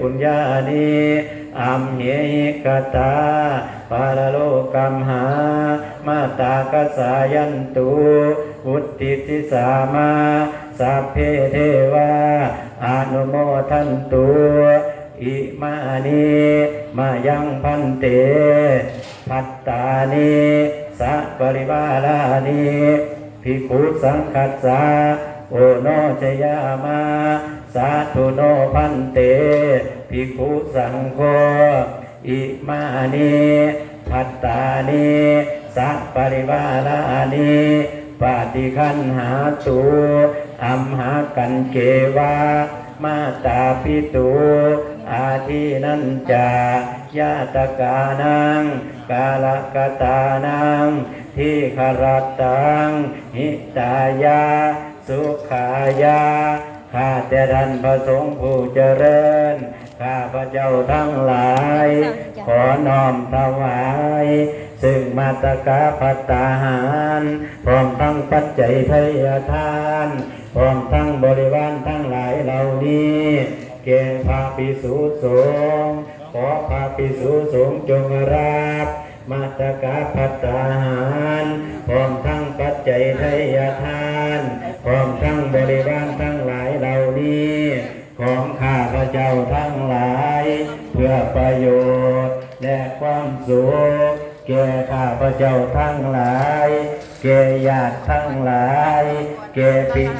ปุญญานีอัมเหหิกตาปาลโลกัมหา มาตากสายันตุวุติติสามาสัพเพเทวาอนุโมทันตุอิมานีมายังพันเต พัตตานีสัปริวาลานีภิกขุสังคัสสะ โอโนชยามาสาธุโนพันเตภิกขุสังโฆอิมานีพัตตานีสัปริวาลานีปาติคันหาตูอัมหากันเกวามาตาปิตูอาทินันจายาตกานังกาลกตานังทิคารตังหิตายา สุขายาข้าแต่ท่านพระสงฆ์ผู้เจริญ ข้าพระเจ้าทั้งหลาย ขอน้อมถวาย ซึ่งมาตกาพัตตาหาร พร้อมทั้งปัจจัยทายทาน พร้อมทั้งบริวารทั้งหลายเหล่านี้ เกณฑ์พาปิสูจน์สงฆ์ขอพาปิสูจน์สงฆ์จงรับมาตกาพัตตาหาร พร้อมทั้งปัจจัยทายทานพร้อ มทั้งบริวารทั้งหลายเหล่านี้ ของข้าพระเจ้าทั้งหลาย เพื่อประโยชน์ และความสุขแก่ข้าพระเจ้าทั้งหลาย แก่ญาติทั้งหลาย แก่ปิย